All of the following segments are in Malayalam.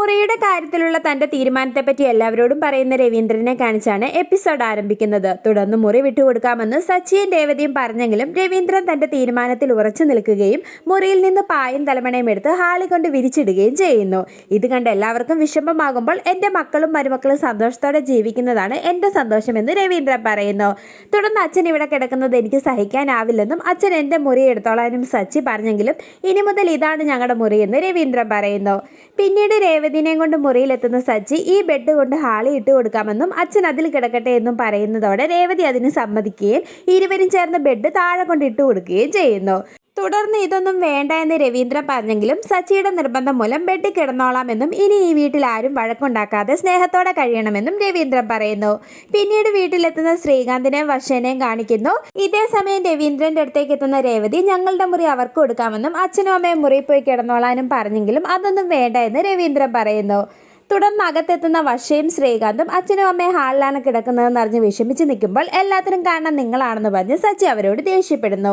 മുറിയുടെ കാര്യത്തിലുള്ള തന്റെ തീരുമാനത്തെപ്പറ്റി എല്ലാവരോടും പറയുന്ന രവീന്ദ്രനെ കാണിച്ചാണ് എപ്പിസോഡ് ആരംഭിക്കുന്നത്. തുടർന്ന് മുറി വിട്ടുകൊടുക്കാമെന്ന് സച്ചിയും രേവതിയും പറഞ്ഞെങ്കിലും രവീന്ദ്രൻ തന്റെ തീരുമാനത്തിൽ ഉറച്ചു നിൽക്കുകയും മുറിയിൽ നിന്ന് പായും തലമണയും എടുത്ത് ഹാളി കൊണ്ട് വിരിച്ചിടുകയും ചെയ്യുന്നു. ഇത് കണ്ട് എല്ലാവർക്കും വിഷമമാകുമ്പോൾ എന്റെ മക്കളും മരുമക്കളും സന്തോഷത്തോടെ ജീവിക്കുന്നതാണ് എന്റെ സന്തോഷമെന്ന് രവീന്ദ്രൻ പറയുന്നു. തുടർന്ന് അച്ഛൻ ഇവിടെ കിടക്കുന്നത് എനിക്ക് സഹിക്കാനാവില്ലെന്നും അച്ഛൻ എന്റെ മുറി എടുത്തോളാനും സച്ചി പറഞ്ഞെങ്കിലും ഇനി മുതൽ ഇതാണ് ഞങ്ങളുടെ മുറിയെന്ന് രവീന്ദ്രൻ പറയുന്നു. പിന്നീട് രേവതിനെയും കൊണ്ട് മുറിയിലെത്തുന്ന സജ്ജി ഈ ബെഡ് കൊണ്ട് ഹാളി ഇട്ട് കൊടുക്കാമെന്നും അച്ഛൻ അതിൽ കിടക്കട്ടെ എന്നും പറയുന്നതോടെ രേവതി അതിന് സമ്മതിക്കുകയും ഇരുവരും ചേർന്ന് ബെഡ് താഴെ കൊണ്ട് ഇട്ട് കൊടുക്കുകയും ചെയ്യുന്നു. തുടർന്ന് ഇതൊന്നും വേണ്ട എന്ന് രവീന്ദ്രൻ പറഞ്ഞെങ്കിലും സച്ചിയുടെ നിർബന്ധം മൂലം ബെഡിൽ കിടന്നോളാമെന്നും ഇനി ഈ വീട്ടിൽ ആരും വഴക്കുണ്ടാക്കാതെ സ്നേഹത്തോടെ കഴിയണമെന്നും രവീന്ദ്രൻ പറയുന്നു. പിന്നീട് വീട്ടിലെത്തുന്ന ശ്രീകാന്തിനെയും വർഷേനെയും കാണിക്കുന്നു. ഇതേ സമയം രവീന്ദ്രന്റെ അടുത്തേക്ക് എത്തുന്ന രേവതി ഞങ്ങളുടെ മുറി അവർക്ക് കൊടുക്കാമെന്നും അച്ഛനും അമ്മയും മുറിയിൽ പോയി കിടന്നോളാനും പറഞ്ഞെങ്കിലും അതൊന്നും വേണ്ട എന്ന് രവീന്ദ്രൻ പറയുന്നു. തുടർന്ന് അകത്തെത്തുന്ന വശയും ശ്രീകാന്തും അച്ഛനും അമ്മയും ഹാളിലാണ് കിടക്കുന്നതെന്ന് അറിഞ്ഞ് വിഷമിച്ച് നിൽക്കുമ്പോൾ എല്ലാത്തിനും കാരണം നിങ്ങളാണെന്ന് പറഞ്ഞ് സച്ചി അവരോട് ദേഷ്യപ്പെടുന്നു.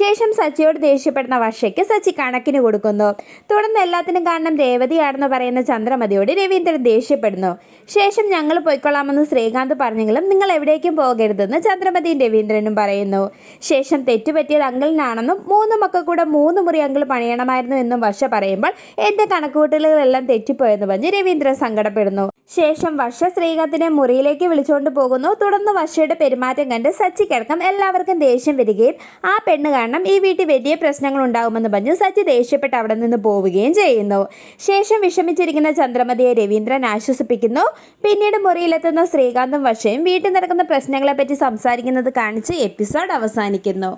ശേഷം സച്ചിയോട് ദേഷ്യപ്പെടുന്ന വർഷയ്ക്ക് സച്ചി കണക്കിന് കൊടുക്കുന്നു. തുടർന്ന് എല്ലാത്തിനും കാരണം രേവതിയാണെന്ന് പറയുന്ന ചന്ദ്രമതിയോട് രവീന്ദ്രൻ ദേഷ്യപ്പെടുന്നു. ശേഷം ഞങ്ങൾ പോയിക്കൊള്ളാമെന്ന് ശ്രീകാന്ത് പറഞ്ഞെങ്കിലും നിങ്ങൾ എവിടേക്കും പോകരുതെന്ന് ചന്ദ്രമതിയും രവീന്ദ്രനും പറയുന്നു. ശേഷം തെറ്റുപറ്റിയത് അങ്കിളിനാണെന്നും മൂന്ന് മക്കൾ കൂടെ മൂന്ന് മുറി അങ്കിൾ പണിയണമായിരുന്നു എന്നും വശ പറയുമ്പോൾ എന്റെ കണക്കുകൂട്ടലുകളെല്ലാം തെറ്റിപ്പോയെന്ന് പറഞ്ഞ് രവീന്ദ്രൻ സങ്കടപ്പെടുന്നു. ശേഷം വർഷ ശ്രീകാന്തിനെ മുറിയിലേക്ക് വിളിച്ചുകൊണ്ട് പോകുന്നു. തുടർന്ന് വർഷയുടെ പെരുമാറ്റം കണ്ട് സച്ചി കിടക്കം. എല്ലാവർക്കും ദേഷ്യം വരികയും ആ പെണ്ണ് കാരണം ഈ വീട്ടിൽ വലിയ പ്രശ്നങ്ങൾ ഉണ്ടാകുമെന്ന് പറഞ്ഞ് സച്ചി ദേഷ്യപ്പെട്ട് അവിടെ നിന്ന് പോവുകയും ചെയ്യുന്നു. ശേഷം വിഷമിച്ചിരിക്കുന്ന ചന്ദ്രമതിയെ രവീന്ദ്രൻ ആശ്വസിപ്പിക്കുന്നു. പിന്നീട് മുറിയിലെത്തുന്ന ശ്രീകാന്തും വർഷയും വീട്ടിൽ നടക്കുന്ന പ്രശ്നങ്ങളെപ്പറ്റി സംസാരിക്കുന്നത് കാണിച്ച് എപ്പിസോഡ് അവസാനിക്കുന്നു.